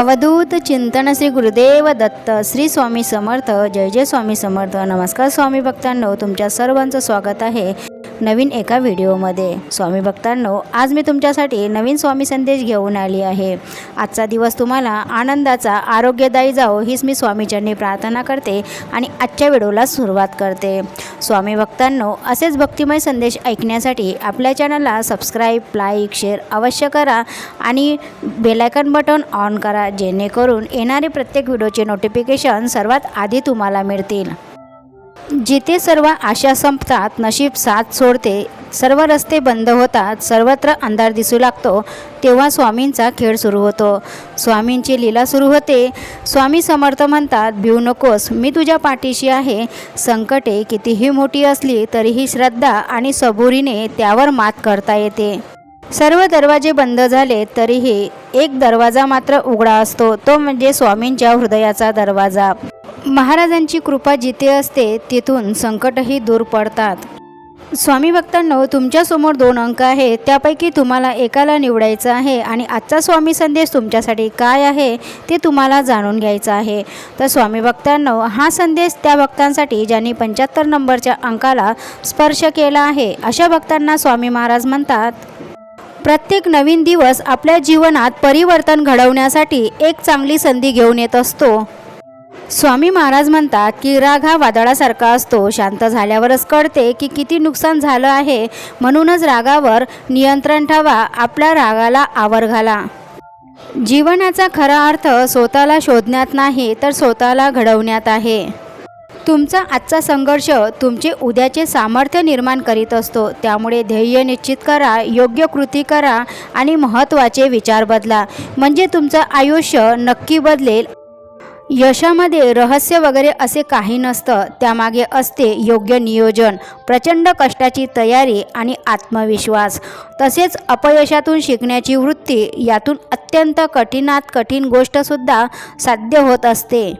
अवधूत चिंतन श्री गुरुदेव दत्त श्री स्वामी समर्थ जय जय स्वामी समर्थ. नमस्कार स्वामी भक्तांनो तुमच्या सर्वांचं स्वागत आहे. नवीन एका व्हिडिओमध्ये. स्वामी भक्तांनो आज मी तुमच्यासाठी नवीन स्वामी संदेश घेऊन आली आहे. आजचा दिवस तुम्हाला आनंदाचा आरोग्यदायी जावो हीच मी स्वामीचरणी प्रार्थना करते आणि आजच्या व्हिडिओला सुरुवात करते. स्वामी भक्तांनो असेच भक्तिमय संदेश ऐकण्यासाठी आपल्या चॅनलला सबस्क्राईब लाईक शेअर अवश्य करा आणि बेलायकन बटन ऑन करा जेणेकरून येणारे प्रत्येक व्हिडिओचे नोटिफिकेशन सर्वात आधी तुम्हाला मिळतील. जिथे सर्व आशा संपतात नशीब साथ सोडते सर्व रस्ते बंद होतात सर्वत्र अंधार दिसू लागतो तेव्हा स्वामींचा खेळ सुरू होतो. स्वामींची लीला सुरू होते. स्वामी समर्थ म्हणतात भिऊ नकोस मी तुझ्या पाठीशी आहे. संकटे कितीही मोठी असली तरीही श्रद्धा आणि सबुरीने त्यावर मात करता येते. सर्व दरवाजे बंद झाले तरीही एक दरवाजा मात्र उघडा असतो. तो म्हणजे स्वामींच्या हृदयाचा दरवाजा. महाराजांची कृपा जिथे असते तिथून संकटही दूर पडतात. स्वामी भक्तांनो तुमच्यासमोर दोन अंक आहेत. त्यापैकी तुम्हाला एकाला निवडायचं आहे आणि आजचा स्वामी संदेश तुमच्यासाठी काय आहे ते तुम्हाला जाणून घ्यायचं आहे. तर स्वामी भक्तांनो हा संदेश त्या भक्तांसाठी ज्यांनी पंच्याहत्तर नंबरच्या अंकाला स्पर्श केला आहे अशा भक्तांना स्वामी महाराज म्हणतात प्रत्येक नवीन दिवस आपल्या जीवनात परिवर्तन घडवण्यासाठी एक चांगली संधी घेऊन येत असतो. स्वामी महाराज म्हणतात की राग हा वादळासारखा असतो शांत झाल्यावरच कळते की किती नुकसान झालं आहे. म्हणूनच रागावर नियंत्रण ठेवा आपल्या रागाला आवर घाला. जीवनाचा खरा अर्थ स्वतःला शोधण्यात नाही तर स्वतःला घडवण्यात आहे. तुमचा आजचा संघर्ष तुमचे उद्याचे सामर्थ्य निर्माण करीत असतो. त्यामुळे ध्येय निश्चित करा योग्य कृती करा आणि महत्त्वाचे विचार बदला. म्हणजे तुमचं आयुष्य नक्की बदलेल. यशामध्ये रहस्य वगैरे असे काही नसतं त्यामागे असते योग्य नियोजन प्रचंड कष्टाची तयारी आणि आत्मविश्वास. तसेच अपयशातून शिकण्याची वृत्ती यातून अत्यंत कठीणात कठीण गोष्टसुद्धा साध्य होत असते.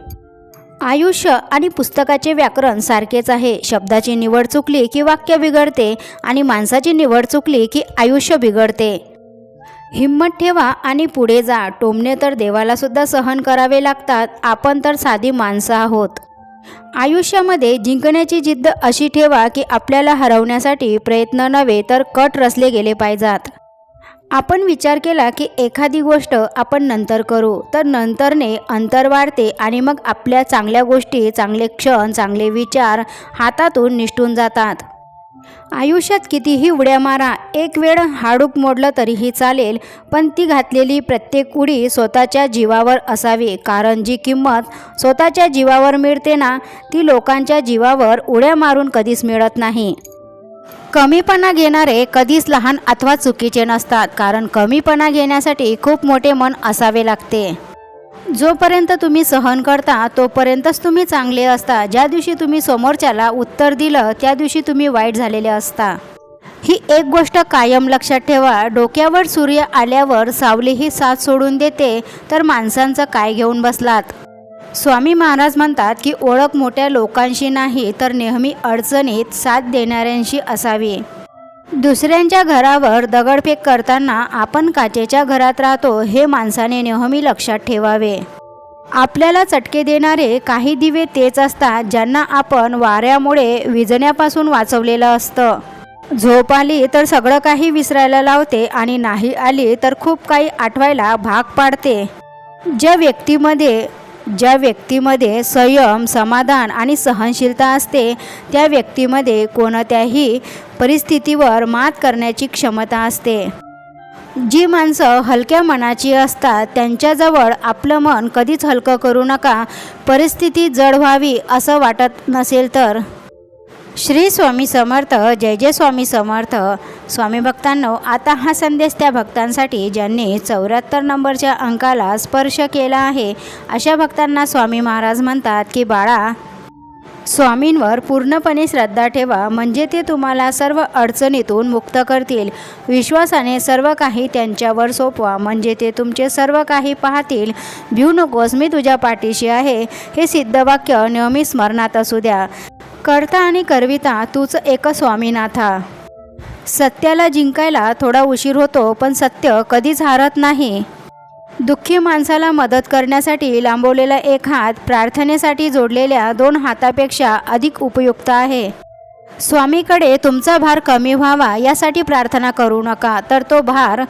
आयुष्य आणि पुस्तकाचे व्याकरण सारखेच आहे. शब्दाची निवड चुकली की वाक्य बिघडते आणि माणसाची निवड चुकली की आयुष्य बिघडते. हिंमत ठेवा आणि पुढे जा. टोमणे तर देवाला सुद्धा सहन करावे लागतात. आपण तर साधी माणसं आहोत. आयुष्यामध्ये जिंकण्याची जिद्द अशी ठेवा की आपल्याला हरवण्यासाठी प्रयत्न नव्हे तर कट रचले गेले पाहिजात. आपण विचार केला की एखादी गोष्ट आपण नंतर करू तर नंतरने अंतर वाढते आणि मग आपल्या चांगल्या गोष्टी चांगले क्षण चांगले विचार हातातून निष्ठून जातात. आयुष्यात कितीही उड्या मारा एक वेळ हाडूक मोडलं तरीही चालेल पण ती घातलेली प्रत्येक उडी स्वतःच्या जीवावर असावी कारण जी किंमत स्वतःच्या जीवावर मिळते ना ती लोकांच्या जीवावर उड्या मारून कधीच मिळत नाही. कमीपणा घेणारे कधीच लहान अथवा चुकीचे नसतात कारण कमीपणा घेण्यासाठी खूप मोठे मन असावे लागते. जोपर्यंत तुम्ही सहन करता तोपर्यंतच तुम्ही चांगले असता. ज्या दिवशी तुम्ही समोरच्याला उत्तर दिलं त्या दिवशी तुम्ही वाईट झालेले असता. ही एक गोष्ट कायम लक्षात ठेवा. डोक्यावर सूर्य आल्यावर सावली ही साथ सोडून देते तर माणसांचं काय घेऊन बसलात? स्वामी महाराज म्हणतात की ओळख मोठ्या लोकांशी नाही तर नेहमी अडचणीत साथ देणाऱ्यांशी असावी. दुसऱ्यांच्या घरावर दगडफेक करताना आपण काचेच्या घरात राहतो हे माणसाने नेहमी लक्षात ठेवावे. आपल्याला चटके देणारे काही दिवे तेच असतात ज्यांना आपण वाऱ्यामुळे विजण्यापासून वाचवलेलं असतं. झोप आली तर सगळं काही विसरायला लावते आणि नाही आली तर खूप काही आठवायला भाग पाडते. ज्या व्यक्तीमध्ये ज्या व्यक्तीमध्ये संयम समाधान आणि सहनशीलता असते त्या व्यक्तीमध्ये कोणत्याही परिस्थितीवर मात करण्याची क्षमता असते. जी माणसं हलक्या मनाची असतात त्यांच्याजवळ आपलं मन कधीच हलकं करू नका परिस्थिती जड व्हावी असं वाटत नसेल तर. श्री स्वामी समर्थ जय जय स्वामी समर्थ. स्वामी भक्तांनो आता हा संदेश त्या भक्तांसाठी ज्यांनी चौऱ्याहत्तर नंबरच्या अंकाला स्पर्श केला आहे अशा भक्तांना स्वामी महाराज म्हणतात की बाळा स्वामींवर पूर्णपणे श्रद्धा ठेवा म्हणजे ते तुम्हाला सर्व अडचणीतून मुक्त करतील. विश्वासाने सर्व काही त्यांच्यावर सोपवा म्हणजे ते तुमचे सर्व काही पाहतील. भिऊ नकोस मी तुझ्या पाठीशी आहे. हे सिद्धवाक्य नेहमी स्मरणात असू द्या. करता आणि करविता तूच एक स्वामीनाथा. सत्याला जिंकायला थोडा उशीर होतो पण सत्य कधीच हारत नाही. दुःखी माणसाला मदत करण्यासाठी लांबवलेला एक हात प्रार्थनेसाठी जोडलेल्या दोन हातापेक्षा अधिक उपयुक्त आहे. स्वामीकडे तुमचा भार कमी व्हावा यासाठी प्रार्थना करू नका तर तो भार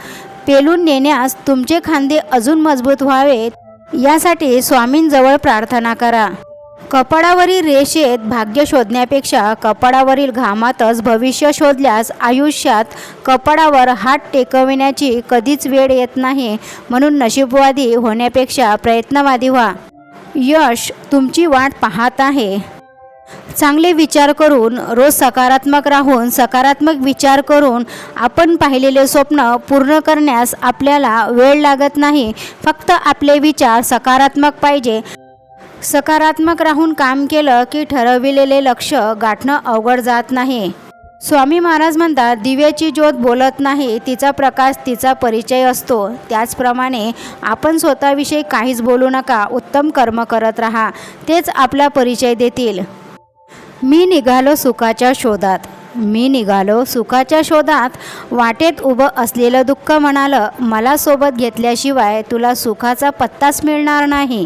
पेलून नेण्यास तुमचे खांदे अजून मजबूत व्हावेत. यासाठी स्वामींजवळ प्रार्थना करा. कपाळावरील रेषेत भाग्य शोधण्यापेक्षा कपाळावरील घामातच भविष्य शोधल्यास आयुष्यात कपाळावर हात टेकविण्याची कधीच वेळ येत नाही. म्हणून नशीबवादी होण्यापेक्षा प्रयत्नवादी व्हा. यश तुमची वाट पाहत आहे. चांगले विचार करून रोज सकारात्मक राहून सकारात्मक विचार करून आपण पाहिलेले स्वप्न पूर्ण करण्यास आपल्याला वेळ लागत नाही. फक्त आपले विचार सकारात्मक पाहिजे. सकारात्मक राहून काम केलं की ठरविलेले लक्ष गाठणं अवघड जात नाही. स्वामी महाराज म्हणतात दिव्याची ज्योत बोलत नाही तिचा प्रकाश तिचा परिचय असतो. त्याचप्रमाणे आपण स्वतःविषयी काहीच बोलू नका उत्तम कर्म करत राहा तेच आपला परिचय देतील. मी निघालो सुखाच्या शोधात. मी निघालो सुखाच्या शोधात. वाटेत उभं असलेलं दुःख म्हणालं मला सोबत घेतल्याशिवाय तुला सुखाचा पत्ताच मिळणार नाही.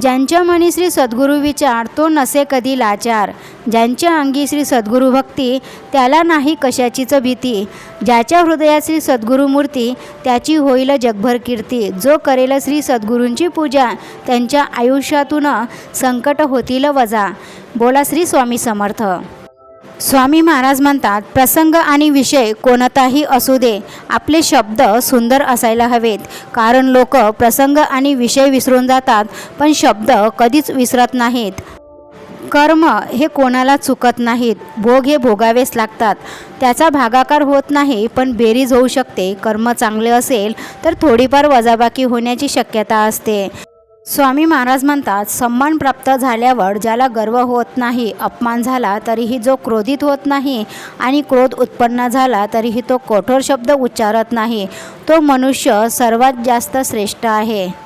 ज्यांच्या मनी श्री सद्गुरू विचार तो नसे कधी लाचार. ज्यांच्या अंगी श्री सद्गुरू भक्ती त्याला नाही कशाचीच भीती. ज्याच्या हृदयात श्री सद्गुरू मूर्ती त्याची होईल जगभर कीर्ती. जो करेल श्री सद्गुरूंची पूजा त्यांच्या आयुष्यातून संकट होतील वजा. बोला श्री स्वामी समर्थ. स्वामी महाराज म्हणतात प्रसंग आणि विषय कोणताही असू दे आपले शब्द सुंदर असायला हवेत. कारण लोक प्रसंग आणि विषय विसरून जातात पण शब्द कधीच विसरत नाहीत. कर्म हे कोणाला चुकत नाहीत. भोग हे भोगावेच लागतात. त्याचा भागाकार होत नाही पण बेरीज होऊ शकते. कर्म चांगले असेल तर थोडीफार वजाबाकी होण्याची शक्यता असते. स्वामी महाराज म्हणतात सन्मान प्राप्त झाल्यावर ज्याला गर्व होत नाही अपमान झाला तरीही जो क्रोधित होत नाही आणि क्रोध उत्पन्न झाला तरीही तो कठोर शब्द उच्चारत नाही. तो मनुष्य सर्वात जास्त श्रेष्ठ आहे.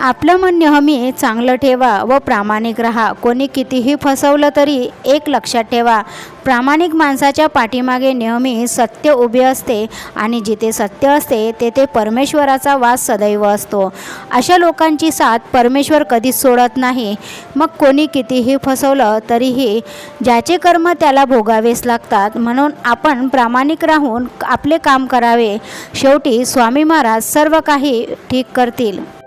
आपलं मन नेहमी चांगलं ठेवा व प्रामाणिक राहा. कोणी कितीही फसवलं तरी एक लक्षात ठेवा. प्रामाणिक माणसाच्या पाठीमागे नेहमी सत्य उभे असते आणि जिथे सत्य असते तेथे परमेश्वराचा वास सदैव असतो. अशा लोकांची साथ परमेश्वर कधीच सोडत नाही. मग कोणी कितीही फसवलं तरीही ज्याचे कर्म त्याला भोगावेच लागतात म्हणून आपण प्रामाणिक राहून आपले काम करावे. शेवटी स्वामी महाराज सर्व काही ठीक करतील.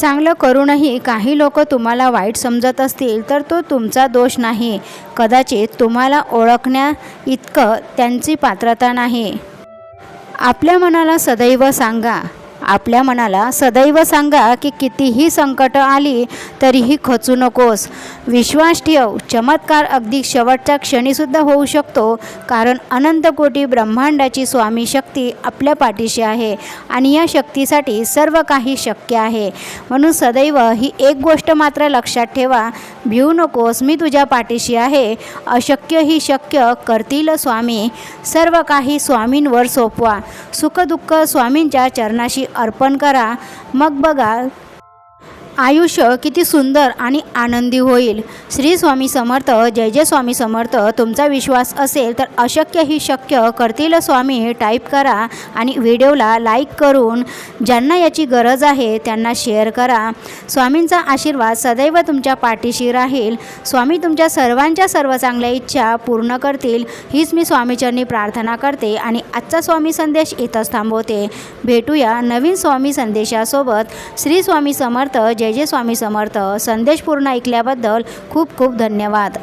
चांगलं करूनही काही लोक तुम्हाला वाईट समजत असतील तर तो तुमचा दोष नाही. कदाचित तुम्हाला ओळखण्या इतकं त्यांची पात्रता नाही. आपल्या मनाला सदैव सांगा. आपल्या मनाला सदैव सांगा की कितीही संकट आली तरीही खचू नकोस. विश्वास ठेव चमत्कार अगदी शेवटच्या क्षणीसुद्धा होऊ शकतो कारण अनंत कोटी ब्रह्मांडाची स्वामी शक्ती आपल्या पाठीशी आहे आणि या शक्तीसाठी सर्व काही शक्य आहे. म्हणून सदैव ही एक गोष्ट मात्र लक्षात ठेवा भिवू नकोस मी तुझ्या पाठीशी आहे अशक्य ही शक्य करतील स्वामी. सर्व काही स्वामींवर सोपवा. सुखदुःख स्वामींच्या चरणाशी अर्पण करा. मग बघा आयुष्य किती सुंदर आणि आनंदी होईल. श्री स्वामी समर्थ जय जय स्वामी समर्थ. तुमचा विश्वास असेल तर अशक्य ही शक्य. करतील स्वामी टाईप करा आणि व्हिडिओला लाईक करून ज्यांना याची गरज आहे त्यांना शेअर करा. स्वामींचा आशीर्वाद सदैव तुमच्या पाठीशी राहील. स्वामी तुमच्या सर्वांच्या सर्व चांगल्या इच्छा पूर्ण करतील. हीच मी स्वामीचरणी प्रार्थना करते आणि आजचा स्वामी संदेश इथंच थांबवते. भेटूया नवीन स्वामी संदेशासोबत. श्री स्वामी समर्थ जय जय जय स्वामी समर्थ. संदेश पूर्ण ऐकल्याबद्दल खूप खूप धन्यवाद.